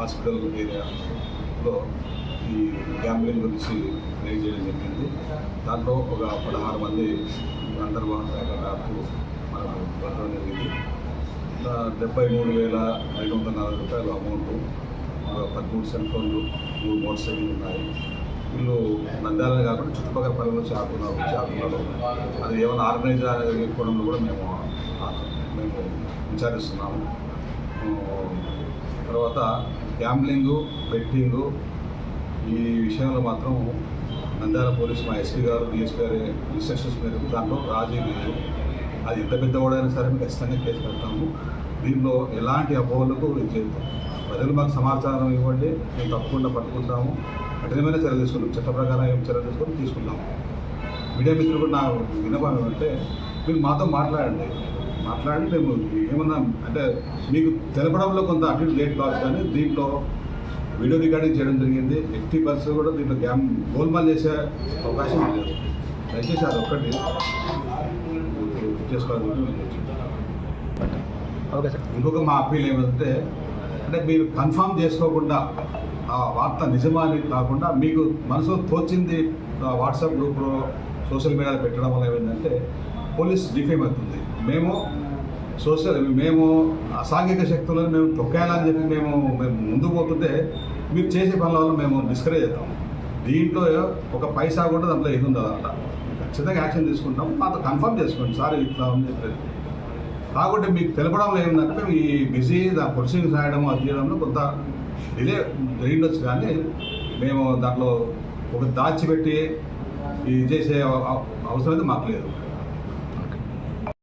Hospital ఏరియాలో ఈ gambling గురించి రైజ్ చేయడం జరిగింది. దాంట్లో ఒక పదహారు మంది అంతర్వాహకు మనకు పట్టడం జరిగింది. డెబ్బై మూడు వేల ఐదు వందల నలభై రూపాయలు అమౌంట్ పదమూడు సెల్ ఫోన్లు మూడు మోటార్ సైకిల్ ఉన్నాయి. వీళ్ళు నంద్యాలనే కాకుండా చుట్టుపక్కల పనులు చేస్తున్నారు చాకున్నారు అది ఏమైనా ఆర్గనైజ్ అనేది కూడా మేము మేము విచారిస్తున్నాము. తర్వాత గ్యాంబ్లింగు బెట్టింగు ఈ విషయంలో మాత్రం నంద్యాల పోలీస్ మా ఎస్పీ గారు డిఎస్పీ గారి ఇన్స్ట్రక్షన్స్ మేరకు దాంట్లో రాజీ లేదు. అది ఎంత పెద్దవాడైనా సరే మేము ఖచ్చితంగా కేసు పెడతాము. దీనిలో ఎలాంటి అపోహలకు ఇది చేద్దాం ప్రజలు మాకు సమాచారం ఇవ్వండి మేము తప్పకుండా పట్టుకుంటాము. కఠినమైన చర్యలు తీసుకుంటాం. చట్ట ప్రకారం ఏం చర్యలు తీసుకొని తీసుకుంటాము. మీడియా మిత్రులు కూడా నా వినపం ఏమంటే మీరు మాతో మాట్లాడండి. మాట్లాడి మేము ఏమన్నా అంటే మీకు తెలపడంలో కొంత అటు లేట్ కావచ్చు కానీ దీంట్లో వీడియో రికార్డింగ్ చేయడం జరిగింది ఎట్టి బస్సు కూడా దీంట్లో గ్యామ్ గోల్మాల్ చేసే అవకాశం లేదు దయచేసి అది ఒక్కటి చేసుకోవాలని. ఓకే సార్ ఇంకొక మా అప్పీల్ ఏమంటే అంటే మీరు కన్ఫర్మ్ చేసుకోకుండా ఆ వార్త నిజమా అని కాకుండా మీకు మనసులో తోచింది వాట్సాప్ గ్రూప్లో సోషల్ మీడియాలో పెట్టడం వల్ల ఏమైందంటే పోలీస్ డిఫేమ్ అవుతుంది. మేము సోషల్ మేము అసాంఘిక శక్తులను మేము తొక్కేయాలని చెప్పి మేము మేము ముందు పోతుంటే మీరు చేసే పనుల వల్ల మేము డిస్కరేజ్ అవుతాం. దీంట్లో ఒక పైసా కూడా దాంట్లో ఇది ఉండదు అంట ఖచ్చితంగా యాక్షన్ తీసుకుంటాం. మాతో కన్ఫర్మ్ చేసుకోండి. సార్ ఇట్లా ఉంది చెప్పేది కాకుంటే మీకు తెలపడంలో ఏముందంటే ఈ బిజీ ప్రొసీడింగ్స్ రాయడం అది చేయడంలో కొంత డిలే జరిగిండొచ్చు కానీ మేము దాంట్లో ఒక దాచిపెట్టి ఇది చేసే అవసరం అయితే మాకు లేదు.